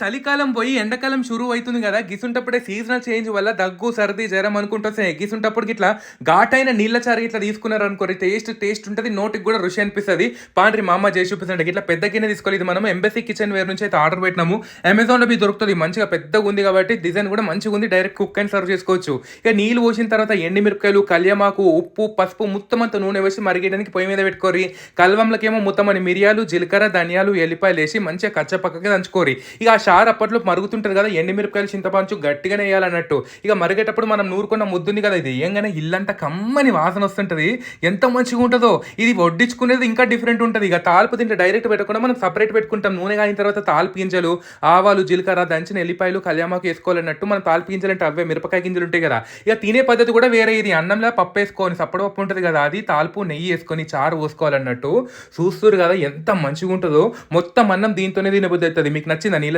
చలికాలం పోయి ఎండాకాలం షురూ అవుతుంది కదా గిసుంటప్పుడే సీజనల్ చేంజ్ వల్ల దగ్గు సర్ది జ్వరం అనుకుంటే గిసుంటప్పుడు ఇట్లా ఘాటైన నీళ్ళ చారు ఇట్లా తీసుకున్నారు అనుకోరి టేస్ట్ టేస్ట్ ఉంటుంది నోటికి కూడా రుచి అనిపిస్తుంది. పాండ్రి మా అమ్మ చేసి చూపిస్తుంది ఇట్లా పెద్ద గిన్నె తీసుకోలేదు మనం ఎంబసీ కిచెన్ వేర్ నుంచి అయితే ఆర్డర్ పెట్టినాము. అమెజాన్లో మీ దొరుకుతుంది మంచిగా పెద్దగా ఉంది కాబట్టి డిజైన్ కూడా మంచిగా ఉంది డైరెక్ట్ కుక్ అండ్ సర్వ్ చేసుకోవచ్చు. ఇక నీళ్ళు పోసిన తర్వాత ఎండి మిరపకాయలు కళ్యమాకు ఉప్పు పసుపు మొత్తం అంత నూనె వేసి మరిగేయడానికి పొయ్యి మీద పెట్టుకోరి కల్వంలకేమో మొత్తం అని మిరియాలు జీలకర్ర ధనియాలు ఎల్లిపాయలు వేసి మంచిగా కచ్చపక్కగా దంచుకోరి ఇక షార్ అప్పట్లో మరుగుతుంటారు కదా ఎండిమిరపకాయలు చింతపంచు గట్టిగానే వేయాలన్నట్టు. ఇక మరిగేటప్పుడు మనం నూరుకున్న ముద్దుంది కదా ఇది. ఏంగానే ఇల్లంతా కమ్మని వాసన వస్తుంటుంది. ఎంత మంచిగా ఉంటుందో. ఇది వడ్డించుకునేది ఇంకా డిఫరెంట్ ఉంటుంది. ఇక తాల్పు తింటే డైరెక్ట్ పెట్టకుండా మనం సపరేట్ పెట్టుకుంటాం. నూనె కాగిన తర్వాత తాల్పు గింజలు ఆవాలు జీలకర్ర దంచిన ఎల్లిపాయలు కళ్యామాకు వేసుకోవాలన్నట్టు మనం తాల్పు గింజలు అంటే అవే మిరపకాయ గింజలు ఉంటాయి కదా. ఇక తినే పద్ధతి కూడా వేరే ఇది. అన్నంలో పప్పు వేసుకొని సప్పడి పప్పు ఉంటుంది కదా అది తాల్పు నెయ్యి వేసుకొని చారు పోసుకోవాలన్నట్టు. చూస్తారు కదా ఎంత మంచిగా ఉంటుందో. మొత్తం అన్నం దీంతోనే తినబుద్ధి అవుతుంది. మీకు నచ్చిందా నీళ్ళ